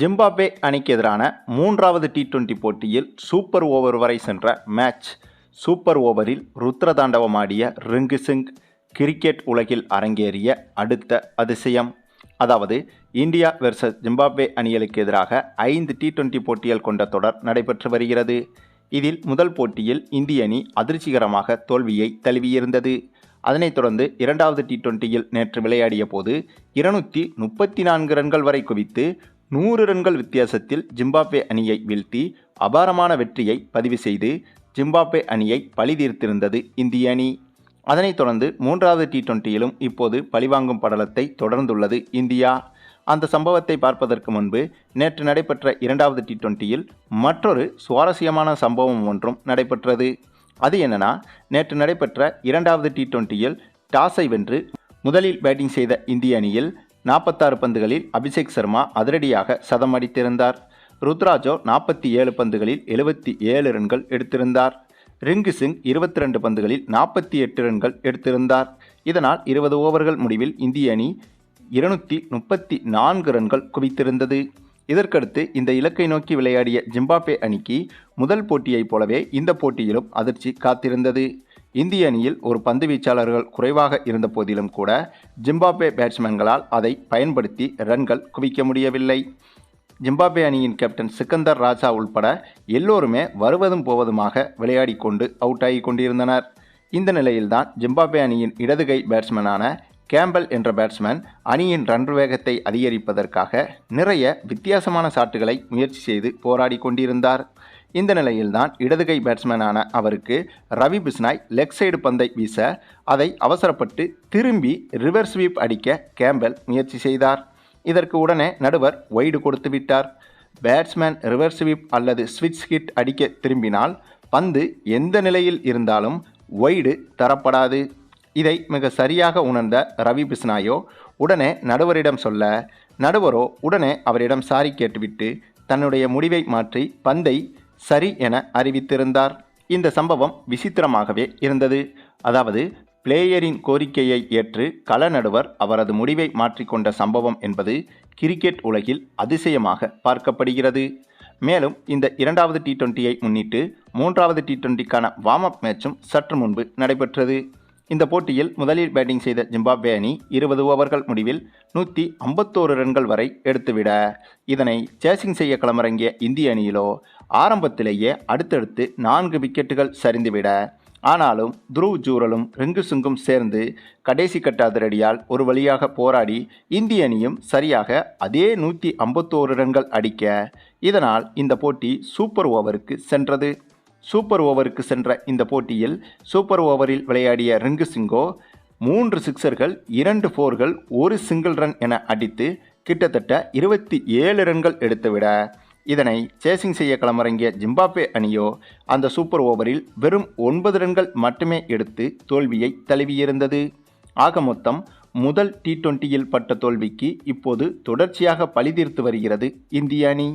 Zimbabwe அணிக்கு எதிரான மூன்றாவது டி டுவெண்டி போட்டியில் சூப்பர் ஓவர் வரை சென்ற மேட்ச். சூப்பர் ஓவரில் ருத்ரதாண்டவமாடிய ரிங்கு சிங் கிரிக்கெட் உலகில் அரங்கேறிய அடுத்த அதிசயம். அதாவது இந்தியா வெர்சஸ் ஜிம்பாப்வே அணிகளுக்கு எதிராக ஐந்து டி டுவெண்டி போட்டிகள் கொண்ட தொடர் நடைபெற்று வருகிறது. இதில் முதல் போட்டியில் இந்திய அணி அதிர்ச்சிகரமாக தோல்வியை தழுவியிருந்தது. அதனைத் தொடர்ந்து இரண்டாவது டி டுவெண்ட்டியில் நேற்று விளையாடிய போது இருநூற்றி முப்பத்தி நான்கு ரன்கள் வரை குவித்து நூறு ரன்கள் வித்தியாசத்தில் ஜிம்பாப்வே அணியை வீழ்த்தி அபாரமான வெற்றியை பதிவு செய்து ஜிம்பாப்வே அணியை பழிதீர்த்திருந்தது இந்திய அணி. அதனைத் தொடர்ந்து மூன்றாவது டி டுவெண்ட்டியிலும் இப்போது பழிவாங்கும் படலத்தை தொடர்ந்துள்ளது இந்தியா. அந்த சம்பவத்தை பார்ப்பதற்கு முன்பு நேற்று நடைபெற்ற இரண்டாவது டி டுவெண்ட்டியில் மற்றொரு சுவாரஸ்யமான சம்பவம் ஒன்றும் நடைபெற்றது. அது என்னன்னா நேற்று நடைபெற்ற இரண்டாவது டி டுவெண்ட்டியில் டாஸை வென்று முதலில் பேட்டிங் செய்த இந்திய அணியில் நாற்பத்தாறு பந்துகளில் அபிஷேக் சர்மா அதிரடியாக சதம் அடித்திருந்தார் ருத்ராஜோ நாற்பத்தி ஏழு பந்துகளில் எழுபத்தி ஏழு ரன்கள் எடுத்திருந்தார். ரிங்கு சிங் இருபத்தி ரெண்டு பந்துகளில் நாற்பத்தி எட்டு ரன்கள் எடுத்திருந்தார். இதனால் இருபது ஓவர்கள் முடிவில் இந்திய அணி இருநூற்றி முப்பத்தி நான்கு ரன்கள் குவித்திருந்தது. இதற்கடுத்து இந்த இலக்கை நோக்கி விளையாடிய ஜிம்பாப்வே அணிக்கு முதல் போட்டியைப் போலவே இந்த போட்டியிலும் அதிர்ச்சி காத்திருந்தது. இந்திய அணியில் ஒரு பந்து வீச்சாளர்கள் குறைவாக இருந்த போதிலும் கூட ஜிம்பாப்வே பேட்ஸ்மேன்களால் அதை பயன்படுத்தி ரன்கள் குவிக்க முடியவில்லை. ஜிம்பாப்வே அணியின் கேப்டன் சிக்கந்தர் ராஜா உள்பட எல்லோருமே வருவதும் போவதுமாக விளையாடி கொண்டு அவுட் ஆகி கொண்டிருந்தனர். இந்த நிலையில்தான் ஜிம்பாப்வே அணியின் இடதுகை பேட்ஸ்மேனான கேம்பல் என்ற பேட்ஸ்மேன் அணியின் ரன் வேகத்தை அதிகரிப்பதற்காக நிறைய வித்தியாசமான சாட்டுகளை முயற்சி செய்து போராடி கொண்டிருந்தார். இந்த நிலையில்தான் இடதுகை பேட்ஸ்மேனான அவருக்கு ரவி பிஸ்னாய் லெக் சைடு பந்தை வீச அதை அவசரப்பட்டு திரும்பி ரிவர்ஸ் ஸ்வீப் அடிக்க கேம்பல் முயற்சி செய்தார். இதற்கு உடனே நடுவர் ஒய்டு கொடுத்து விட்டார். பேட்ஸ்மேன் ரிவர்ஸ் ஸ்வீப் அல்லது ஸ்விட்ச் ஹிட் அடிக்க திரும்பினால் பந்து எந்த நிலையில் இருந்தாலும் ஒய்டு தரப்படாது. இதை மிக சரியாக உணர்ந்த ரவி பிஸ்னாயோ உடனே நடுவரிடம் சொல்ல நடுவரோ உடனே அவரிடம் சாரி கேட்டுவிட்டு தன்னுடைய முடிவை மாற்றி பந்தை சரி என அறிவித்திருந்தார். இந்த சம்பவம் விசித்திரமாகவே இருந்தது. அதாவது பிளேயரின் கோரிக்கையை ஏற்று கள நடுவர் அவரது முடிவை மாற்றிக்கொண்ட சம்பவம் என்பது கிரிக்கெட் உலகில் அதிசயமாக பார்க்கப்படுகிறது. மேலும் இந்த இரண்டாவது டி டுவெண்ட்டியை முன்னிட்டு மூன்றாவது டி டுவெண்ட்டிக்கான வார்ம் அப் மேட்சும் சற்று முன்பு நடைபெற்றது. இந்த போட்டியில் முதலில் பேட்டிங் செய்த ஜிம்பாப்வே அணி இருபது ஓவர்கள் முடிவில் நூற்றி ஐம்பத்தோரு ரன்கள் வரை எடுத்துவிட. இதனை சேசிங் செய்ய களமிறங்கிய இந்திய அணியிலோ ஆரம்பத்திலேயே அடுத்தடுத்து நான்கு விக்கெட்டுகள் சரிந்துவிட. ஆனாலும் துருவ் ஜூரலும் ரிங்கு சிங்கும் சேர்ந்து கடைசி கட்ட அதிரடியால் ஒரு வழியாக போராடி இந்திய அணியும் சரியாக அதே நூற்றி ஐம்பத்தோரு ரன்கள் அடிக்க. இதனால் இந்த போட்டி சூப்பர் ஓவருக்கு சென்றது. சூப்பர் ஓவருக்கு சென்ற இந்த போட்டியில் சூப்பர் ஓவரில் விளையாடிய ரிங்கு சிங்கோ மூன்று சிக்சர்கள் இரண்டு ஃபோர்கள் ஒரு சிங்கிள் ரன் என அடித்து கிட்டத்தட்ட இருபத்தி ஏழு ரன்கள் எடுத்துவிட. இதனை சேசிங் செய்ய களமிறங்கிய ஜிம்பாப்வே அணியோ அந்த சூப்பர் ஓவரில் வெறும் ஒன்பது ரன்கள் மட்டுமே எடுத்து தோல்வியை தழுவியிருந்தது. ஆக மொத்தம் முதல் டி டுவெண்ட்டியில் பட்ட தோல்விக்கு இப்போது தொடர்ச்சியாக பழிதீர்த்து வருகிறது இந்திய அணி.